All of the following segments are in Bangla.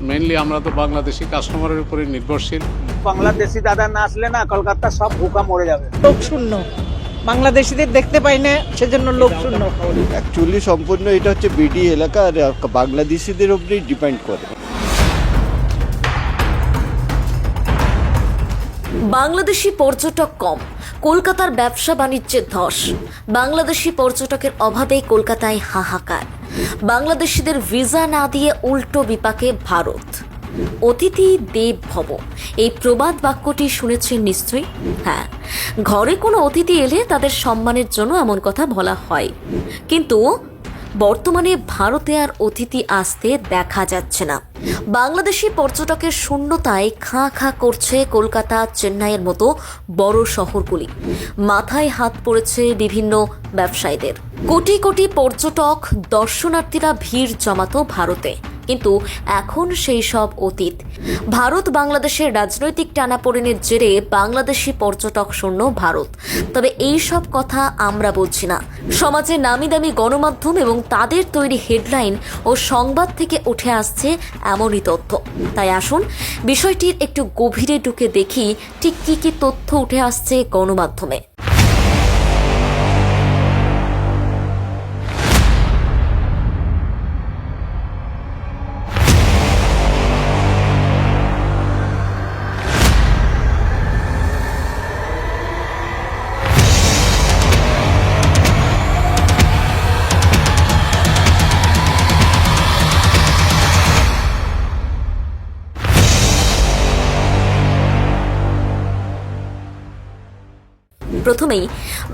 মেইনলি আমরা তো বাংলাদেশি কাস্টমারের উপরে নির্ভরশীল। বাংলাদেশি দাদা না আসলে না কলকাতা সব ভুকা মরে যাবে। লোক শূন্য। বাংলাদেশিদের দেখতে পাই না সেজন্য লোক শূন্য। অ্যাকচুয়ালি সম্পূর্ণ এটা হচ্ছে বিডি এলাকা আর বাংলাদেশিদের উপরেই ডিপেন্ড করে। বাংলাদেশি পর্যটক কম, কলকাতার ব্যবসা বাণিজ্যের ধস। বাংলাদেশি পর্যটকের অভাবে কলকাতায় হাহাকার। বাংলাদেশিদের ভিসা না দিয়ে উল্টো বিপাকে ভারত। অতিথি দেব ভব, এই প্রবাদ বাক্যটি শুনেছেন নিশ্চয়ই? হ্যাঁ ঘরে কোনো অতিথি এলে তাদের সম্মানের জন্য এমন কথা বলা হয়। কিন্তু বর্তমানে ভারতে আর অতিথি আসতে দেখা যাচ্ছে না। বাংলাদেশি পর্যটকের শূন্যতায় খাঁ খাঁ করছে কলকাতা, চেন্নাইয়ের মতো বড় শহরগুলি। মাথায় হাত পড়েছে বিভিন্ন ব্যবসায়ীদের। কোটি কোটি পর্যটক, দর্শনার্থীরা ভিড় জমাত ভারতে। কিন্তু এখন সেই সব অতীত। ভারত বাংলাদেশের রাজনৈতিক টানাপোড়েনের জেরে বাংলাদেশি পর্যটক শূন্য ভারত। তবে এই সব কথা আমরা বলছি না। সমাজে নামি দামি গণমাধ্যম এবং তাদের তৈরি হেডলাইন ও সংবাদ থেকে উঠে আসছে এমনই তথ্য। তাই আসুন বিষয়টির একটু গভীরে ঢুকে দেখি ঠিক কী কী তথ্য উঠে আসছে গণমাধ্যমে। প্রথমেই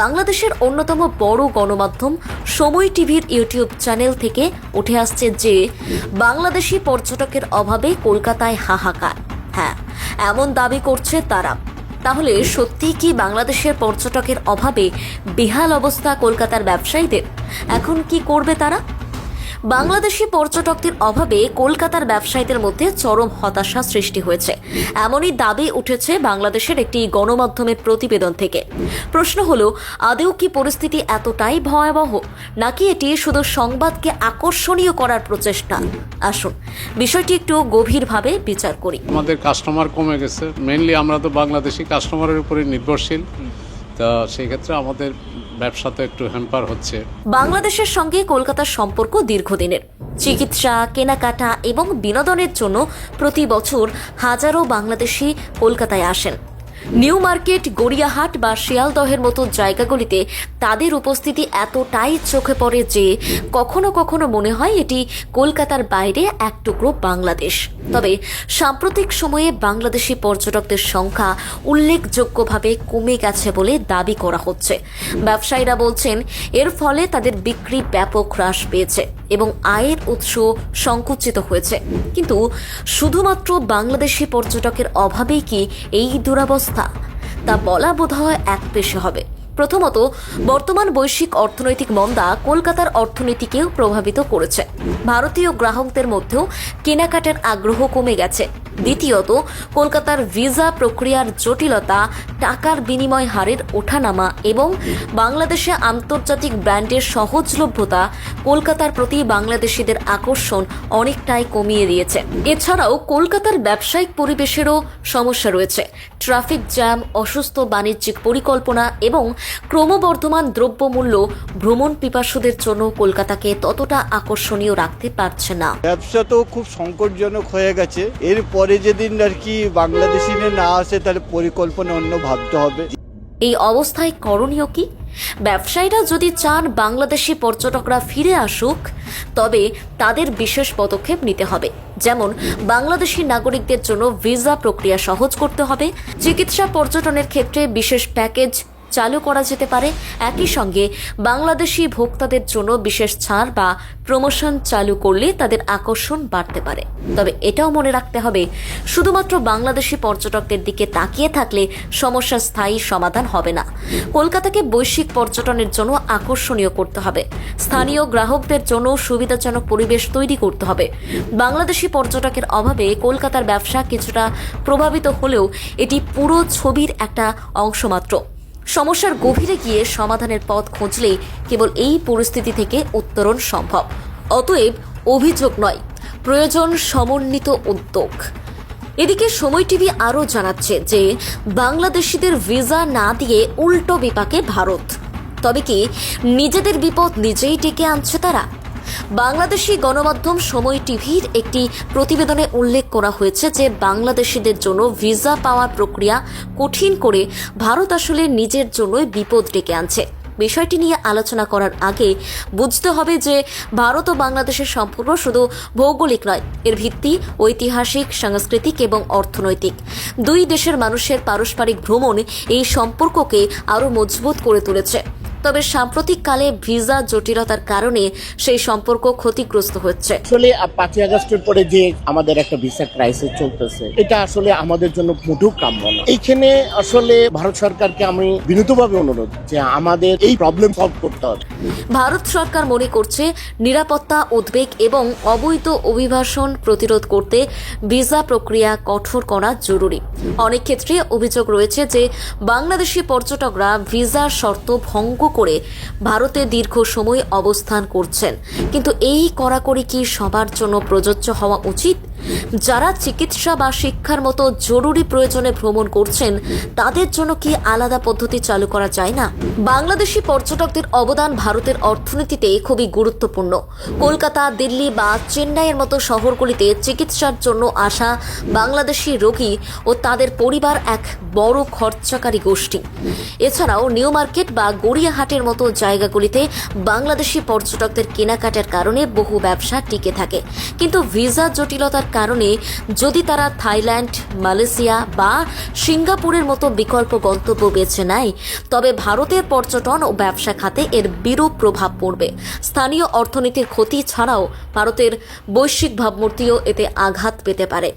বাংলাদেশের অন্যতম বড় গণমাধ্যম সময় টিভির ইউটিউব চ্যানেল থেকে উঠে আসছে যে বাংলাদেশি পর্যটকের অভাবে কলকাতায় হাহাকার। হ্যাঁ এমন দাবি করছে তারা। তাহলে সত্যি কি বাংলাদেশের পর্যটকের অভাবে বেহাল অবস্থা কলকাতার ব্যবসায়ীদের? এখন কি করবে তারা? বাংলাদেশি পর্যটকদের অভাবে কলকাতার ব্যবসায়ীদের মধ্যে চরম হতাশা সৃষ্টি হয়েছে। এমনই দাবি উঠেছে বাংলাদেশের একটি গণমাধ্যমের প্রতিবেদন থেকে। প্রশ্ন হলো আদেও কি পরিস্থিতি এতটাই ভয়াবহ? নাকি এটি শুধু সংবাদকে আকর্ষণীয় করার প্রচেষ্টা? আসুন, বিষয়টি একটু গভীরভাবে বিচার করি। আমাদের কাস্টমার কমে গেছে। মেনলি আমরা তো বাংলাদেশি কাস্টমারের উপরে নির্ভরশীল। তা সেই ক্ষেত্রে আমাদের ব্যবসা তো একটু হ্যাম্পার হচ্ছে। বাংলাদেশের সঙ্গে কলকাতার সম্পর্ক দীর্ঘদিনের। চিকিৎসা, কেনাকাটা এবং বিনোদনের জন্য প্রতি বছর হাজারো বাংলাদেশি কলকাতায় আসেন। নিউ মার্কেট, গড়িয়াহাট বা শিয়ালদহের মতো জায়গাগুলিতে তাদের উপস্থিতি এতটাই চোখে পড়ে যে কখনো কখনো মনে হয় এটি কলকাতার বাইরে এক টুকরো বাংলাদেশ। তবে সাম্প্রতিক সময়ে বাংলাদেশি পর্যটকদের সংখ্যা উল্লেখযোগ্যভাবে কমে গেছে বলে দাবি করা হচ্ছে। ব্যবসায়ীরা বলছেন, এর ফলে তাদের বিক্রি ব্যাপক হ্রাস পেয়েছে। এবং আয়ের উৎস সংকুচিত হয়েছে। কিন্তু শুধুমাত্র বাংলাদেশি পর্যটকের অভাবেই কি এই দুরাবস্থা? তা বলা বোধহয় এক পেশে হবে। প্রথমত, বর্তমান বৈশ্বিক অর্থনৈতিক মন্দা কলকাতার অর্থনীতিকেও প্রভাবিত করেছে। ভারতীয় গ্রাহকদের মধ্যেও কেনাকাটার আগ্রহ কমে গেছে। দ্বিতীয়ত, কলকাতার ভিসা প্রক্রিয়ার জটিলতা, টাকার বিনিময় হারের ওঠানামা এবং বাংলাদেশে আন্তর্জাতিক ব্র্যান্ডের সহজলভ্যতা কলকাতার প্রতি বাংলাদেশিদের আকর্ষণ অনেকটাই কমিয়ে দিয়েছে। এছাড়াও কলকাতার ব্যবসায়িক পরিবেশেরও সমস্যা রয়েছে। ট্রাফিক জ্যাম, অসুস্থ বাণিজ্যিক পরিকল্পনা এবং ক্রমবর্ধমান দ্রব্যমূল্য ভ্রমণ পিপাসুদের জন্য কলকাতাকে ততটা আকর্ষণীয় রাখতে পারছে না। ব্যবসা তো খুব সংকটজনক হয়ে গেছে। এরপরে যেদিন আর কি বাংলাদেশিরা না আসে তাহলে পরিকল্পনা অন্য ভাবতে হবে। এই অবস্থায় করণীয় কি? ব্যবসায়ীরা যদি চান বাংলাদেশি পর্যটকরা ফিরে আসুক তবে তাদের বিশেষ পদক্ষেপ নিতে হবে। যেমন বাংলাদেশি নাগরিকদের জন্য ভিসা প্রক্রিয়া সহজ করতে হবে। চিকিৎসা পর্যটনের ক্ষেত্রে বিশেষ প্যাকেজ চালু করা যেতে পারে। একই সঙ্গে বাংলাদেশি ভোক্তাদের জন্য বিশেষ ছাড় বা প্রমোশন চালু করলে তাদের আকর্ষণ বাড়তে পারে। তবে এটাও মনে রাখতে হবে, শুধুমাত্র বাংলাদেশি পর্যটকদের দিকে তাকিয়ে থাকলে সমস্যার স্থায়ী সমাধান হবে না। কলকাতাকে বৈশ্বিক পর্যটনের জন্য আকর্ষণীয় করতে হবে। স্থানীয় গ্রাহকদের জন্য সুবিধাজনক পরিবেশ তৈরি করতে হবে। বাংলাদেশি পর্যটকের অভাবে কলকাতার ব্যবসা কিছুটা প্রভাবিত হলেও এটি পুরো ছবির একটা অংশ মাত্র। সমস্যার গভীরে গিয়ে সমাধানের পথ খুঁজলেই কেবল এই পরিস্থিতি থেকে উত্তরণ সম্ভব। অতএব অভিযোগ নয়, প্রয়োজন সমন্বিত উদ্যোগ। এদিকে সময় টিভি আরও জানাচ্ছে যে, বাংলাদেশিদের ভিসা না দিয়ে উল্টো বিপাকে ভারত। তবে কি নিজেদের বিপদ নিজেই ডেকে আনছে তারা? বাংলাদেশি গণমাধ্যম সময় টিভির একটি প্রতিবেদনে উল্লেখ করা হয়েছে যে বাংলাদেশিদের জন্য ভিসা পাওয়ার প্রক্রিয়া কঠিন করে ভারত আসলে নিজের জন্যই বিপদ ডেকে আনছে। বিষয়টি নিয়ে আলোচনা করার আগে বুঝতে হবে যে ভারত ও বাংলাদেশের সম্পর্ক শুধু ভৌগোলিক নয়, এর ভিত্তি ঐতিহাসিক, সাংস্কৃতিক এবং অর্থনৈতিক। দুই দেশের মানুষের পারস্পরিক ভ্রমণ এই সম্পর্ককে আরও মজবুত করে তুলেছে। তবে সাম্প্রতিককালে ভিসা জটিলতার কারণে সেই সম্পর্ক ক্ষতিগ্রস্ত হচ্ছে। আসলে পাঁচই আগস্টের পরে যে আমাদের একটা ভিসা ক্রাইসিস চলতেছে এটা আসলে আমাদের জন্য মোটেও কাম্য না। এইখানে আসলে ভারত সরকারকে আমি বিনীতভাবে অনুরোধ যে আমাদের এই প্রবলেম সলভ করতে হবে। ভারত সরকার মনে করছে নিরাপত্তা উদ্বেগ এবং অবৈধ অভিবাসন প্রতিরোধ করতে ভিসা প্রক্রিয়া কঠোর করা জরুরি। অনেক ক্ষেত্রে অভিযোগ রয়েছে যে বাংলাদেশি পর্যটকরা ভিসার শর্ত ভঙ্গ করে ভারতে দীর্ঘ সময় অবস্থান করছেন। কিন্তু এই কড়াকড়ি কি সবার জন্য প্রযোজ্য হওয়া উচিত? যারা চিকিৎসা বা শিক্ষার মতো জরুরি প্রয়োজনে ভ্রমণ করছেন, তাদের জন্য কি আলাদা পদ্ধতি চালু করা যায় না? বাংলাদেশি পর্যটকদের অবদান ভারতের অর্থনীতিতে খুবই গুরুত্বপূর্ণ। কলকাতা, দিল্লি বা চেন্নাইয়ের মতো শহরগুলিতে চিকিৎসার জন্য আসা বাংলাদেশি রোগী ও তাদের পরিবার এক বড় খরচাকারী গোষ্ঠী। এছাড়াও নিউ মার্কেট বা গড়িয়াহাটের মতো জায়গাগুলিতে বাংলাদেশি পর্যটকদের কেনাকাটার কারণে বহু ব্যবসা টিকে থাকে। কিন্তু ভিসা জটিলতার কারণে যদি তারা থাইল্যান্ড, মালয়েশিয়া বা সিঙ্গাপুরের মতো বিকল্প গন্তব্য বেছে নেয়, তবে ভারতের পর্যটন ও ব্যবসা খাতে এর বিরূপ প্রভাব পড়বে। স্থানীয় অর্থনীতির ক্ষতি ছাড়াও ভারতের বৈশ্বিক ভাবমূর্তিও এতে আঘাত পেতে পারে।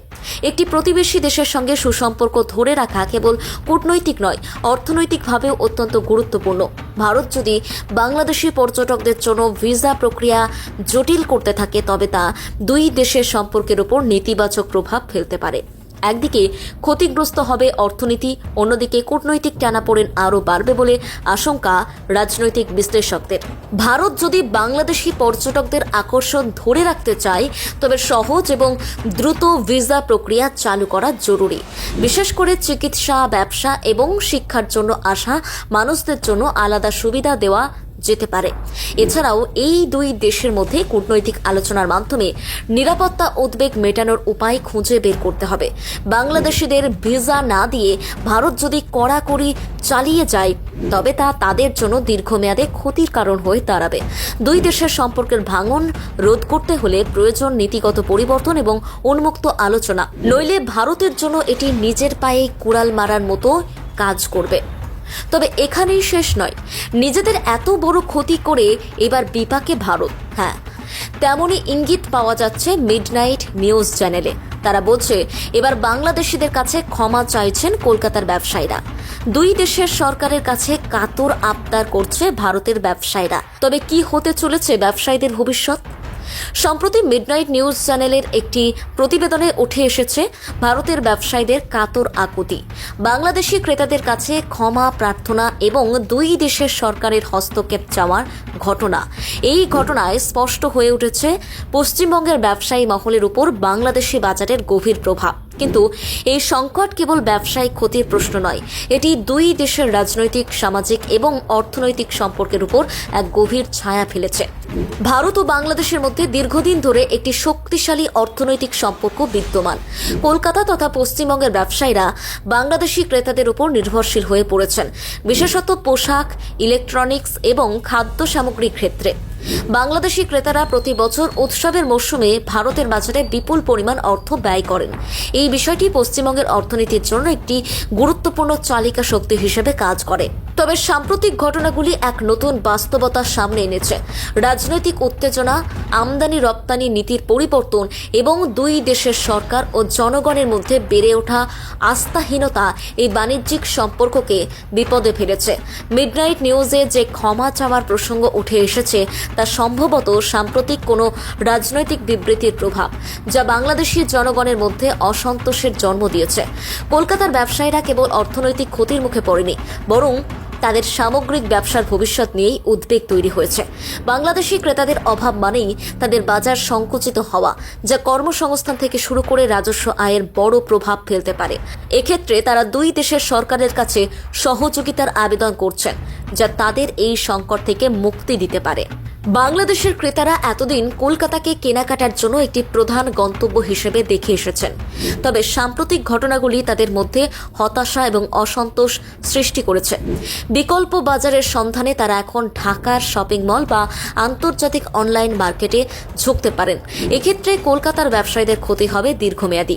একটি প্রতিবেশী দেশের সঙ্গে সুসম্পর্ক ধরে রাখা কেবল কূটনৈতিক নয়, অর্থনৈতিকভাবেও অত্যন্ত গুরুত্বপূর্ণ। ভারত যদি বাংলাদেশি পর্যটকদের জন্য ভিসা প্রক্রিয়া জটিল করতে থাকে, তবে তা দুই দেশের সম্পর্কের উপর নেতিবাচক প্রভাব ফেলতে পারে। একদিকে ক্ষতিগ্রস্ত হবে অর্থনীতি, অন্যদিকে কূটনৈতিক টানাপোড়েন আরও বাড়বে বলে আশঙ্কা রাজনৈতিক বিশ্লেষকদের। ভারত যদি বাংলাদেশি পর্যটকদের আকর্ষণ ধরে রাখতে চায়, তবে সহজ এবং দ্রুত ভিসা প্রক্রিয়া চালু করা জরুরি। বিশেষ করে চিকিৎসা, ব্যবসা এবং শিক্ষার জন্য আসা মানুষদের জন্য আলাদা সুবিধা দেওয়া যেতে পারে। এছাড়াও এই দুই দেশের মধ্যে কূটনৈতিক আলোচনার মাধ্যমে নিরাপত্তা উদ্বেগ মেটানোর উপায় খুঁজে বের করতে হবে। বাংলাদেশিদের ভিসা না দিয়ে ভারত যদি কড়াকড়ি চালিয়ে যায়, তবে তা তাদের জন্য দীর্ঘমেয়াদে ক্ষতির কারণ হয়ে দাঁড়াবে। দুই দেশের সম্পর্কের ভাঙন রোধ করতে হলে প্রয়োজন নীতিগত পরিবর্তন এবং উন্মুক্ত আলোচনা। নইলে ভারতের জন্য এটি নিজের পায়ে কুড়াল মারার মতো কাজ করবে। তবে এখানেই শেষ নয়। নিজেদের এত বড় ক্ষতি করে এবার বিপাকে ভারত। হ্যাঁ তেমনই ইঙ্গিত পাওয়া যাচ্ছে মিডনাইট নিউজ চ্যানেলে। তারা বলছে, এবার বাংলাদেশিদের কাছে ক্ষমা চাইছেন কলকাতার ব্যবসায়ীরা। দুই দেশের সরকারের কাছে কাতর আবদার করছে ভারতের ব্যবসায়ীরা। তবে কি হতে চলেছে ব্যবসায়ীদের ভবিষ্যৎ? সম্প্রতি মিডনাইট নিউজ চ্যানেলের একটি প্রতিবেদনে উঠে এসেছে ভারতের ব্যবসায়ীদের কাতর আকুতি। বাংলাদেশি ক্রেতাদের কাছে ক্ষমা প্রার্থনা এবং দুই দেশের সরকারের হস্তক্ষেপ চাওয়ার ঘটনা। এই ঘটনায় স্পষ্ট হয়ে উঠেছে, পশ্চিমবঙ্গের ব্যবসায়ী মহলের উপর বাংলাদেশি বাজারের গভীর প্রভাব। কিন্তু এই সংকট কেবল ব্যবসায়িক ক্ষতির প্রশ্ন নয়, এটি দুই দেশের রাজনৈতিক, সামাজিক এবং অর্থনৈতিক সম্পর্কের উপর এক গভীর ছায়া ফেলেছে। ভারত ও বাংলাদেশের মধ্যে দীর্ঘদিন ধরে একটি শক্তিশালী অর্থনৈতিক সম্পর্ক বিদ্যমান। কলকাতা তথা পশ্চিমবঙ্গের ব্যবসায়ীরা বাংলাদেশি ক্রেতাদের উপর নির্ভরশীল হয়ে পড়েছেন, বিশেষত পোশাক, ইলেকট্রনিক্স এবং খাদ্য সামগ্রীর ক্ষেত্রে। বাংলাদেশি ক্রেতারা প্রতি বছর উৎসবের মরশুমে ভারতের বাজারে বিপুল পরিমাণ অর্থ ব্যয় করেন। এই বিষয়টি পশ্চিমবঙ্গের অর্থনীতির জন্য একটি গুরুত্বপূর্ণ চালিকা শক্তি হিসেবে কাজ করে। তবে সাম্প্রতিক ঘটনাগুলি এক নতুন বাস্তবতার সামনে এনেছে। রাজনৈতিক উত্তেজনা, আমদানি রপ্তানি নীতির পরিবর্তন এবং দুই দেশের সরকার ও জনগণের মধ্যে বেড়ে ওঠা আস্থাহীনতা এই বাণিজ্যিক সম্পর্ককে বিপদে ফেলেছে। মিডনাইট নিউজে যে ক্ষমা চাওয়ার প্রসঙ্গ উঠে এসেছে, তা সম্ভবত সাম্প্রতিক কোনো রাজনৈতিক বিবৃতির প্রভাব, যা বাংলাদেশি জনগণের মধ্যে অসন্তোষের জন্ম দিয়েছে। কলকাতার ব্যবসায়ীরা কেবল অর্থনৈতিক ক্ষতির মুখে পড়েনি, বরং তাদের সামগ্রিক ব্যবসার ভবিষ্যৎ নিয়েই উদ্বেগ তৈরি হয়েছে। বাংলাদেশি ক্রেতাদের অভাব মানেই তাদের বাজার সংকুচিত হওয়া, যা কর্মসংস্থান থেকে শুরু করে রাজস্ব আয়ের বড় প্রভাব ফেলতে পারে। এক্ষেত্রে তারা দুই দেশের সরকারের কাছে সহযোগিতার আবেদন করছেন। যা তাদের এই সংকট থেকে মুক্তি দিতে পারে। বাংলাদেশের ক্রেতারা এতদিন কলকাতাকে কেনাকাটার জন্য একটি প্রধান গন্তব্য হিসেবে দেখে এসেছেন। তবে সাম্প্রতিক ঘটনাগুলি তাদের মধ্যে হতাশা এবং অসন্তোষ সৃষ্টি করেছে। বিকল্প বাজারের সন্ধানে তারা এখন ঢাকার শপিং মল বা আন্তর্জাতিক অনলাইন মার্কেটে ঝুঁকতে পারেন। এক্ষেত্রে কলকাতার ব্যবসায়ীদের ক্ষতি হবে দীর্ঘমেয়াদী।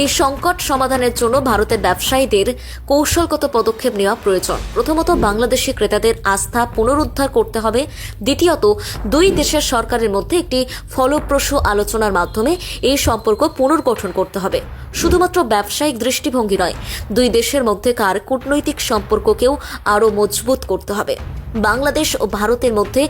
এই সংকট সমাধানের জন্য ভারতের ব্যবসায়ীদের কৌশলগত পদক্ষেপ নেওয়া প্রয়োজন। প্রথমত, বাংলাদেশি ক্রেতাদের আস্থা পুনরুদ্ধার করতে হবে। দ্বিতীয়ত, দুই দেশের সরকারের মধ্যে একটি ফলপ্রসূ আলোচনার মাধ্যমে এই সম্পর্ক পুনর্গঠন করতে হবে। শুধুমাত্র ব্যবসায়িক দৃষ্টিভঙ্গি নয়, দুই দেশের মধ্যেকার কূটনৈতিক সম্পর্ককেও আরও মজবুত করতে হবে। বাংলাদেশ ও ভারতের মধ্যে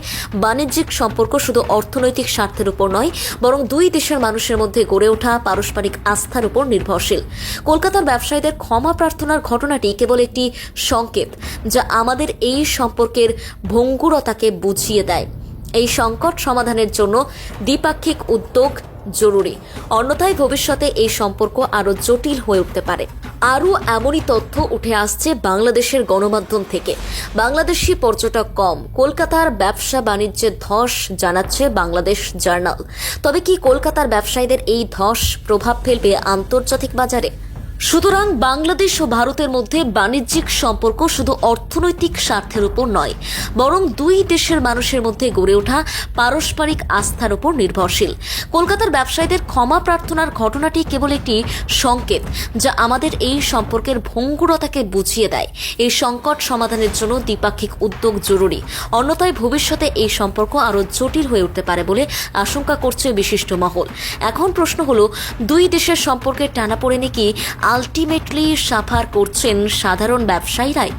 বাণিজ্যিক সম্পর্ক শুধু অর্থনৈতিক স্বার্থের উপর নয়, বরং দুই দেশের মানুষের মধ্যে গড়ে ওঠা পারস্পরিক আস্থার উপর নির্ভরশীল। কলকাতার ব্যবসায়ীদের ক্ষমা প্রার্থনার ঘটনাটি কেবল একটি সংকেত, যা আমাদের এই সম্পর্কের ভঙ্গুরতাকে বুঝিয়ে দেয়। এই সংকট সমাধানের জন্য দ্বিপাক্ষিক উদ্যোগ জরুরি, অন্যথায় ভবিষ্যতে এই সম্পর্ক আরও জটিল হয়ে উঠতে পারে। আরও এমনই তথ্য উঠে আসছে বাংলাদেশের গণমাধ্যম থেকে। বাংলাদেশি পর্যটক কম। কলকাতার ব্যবসা বাণিজ্যে ধস জানাচ্ছে বাংলাদেশ জার্নাল। তবে কি কলকাতার ব্যবসায়ীদের এই ধস প্রভাব ফেলবে আন্তর্জাতিক বাজারে? সুতরাং বাংলাদেশ ও ভারতের মধ্যে বাণিজ্যিক সম্পর্ক শুধু অর্থনৈতিক স্বার্থের উপর নয়, বরং দুই দেশের মানুষের মধ্যে গড়ে ওঠা পারস্পরিক আস্থার উপর নির্ভরশীল। কলকাতার ব্যবসায়ীদের ক্ষমা প্রার্থনার ঘটনাটি কেবল একটি সংকেত, যা আমাদের এই সম্পর্কের ভঙ্গুরতাকে বুঝিয়ে দেয়। এই সংকট সমাধানের জন্য দ্বিপাক্ষিক উদ্যোগ জরুরি। অন্যথায় ভবিষ্যতে এই সম্পর্ক আরও জটিল হয়ে উঠতে পারে বলে আশঙ্কা করছে বিশিষ্ট মহল। এখন প্রশ্ন হলো, দুই দেশের সম্পর্কের টানাপোড়েনে কি আলটিমেটলি সাফার করছেন সাধারণ ব্যবসায়ীরাই।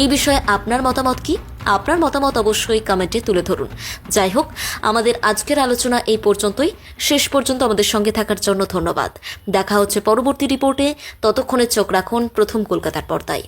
এই বিষয়ে আপনার মতামত কি? আপনার মতামত অবশ্যই কমেন্টে তুলে ধরুন। যাই হোক, আমাদের আজকের আলোচনা এই পর্যন্তই। শেষ পর্যন্ত আমাদের সঙ্গে থাকার জন্য ধন্যবাদ। দেখা হচ্ছে পরবর্তী রিপোর্টে ততক্ষণে চোখ রাখুন প্রথম কলকাতার পর্দায়।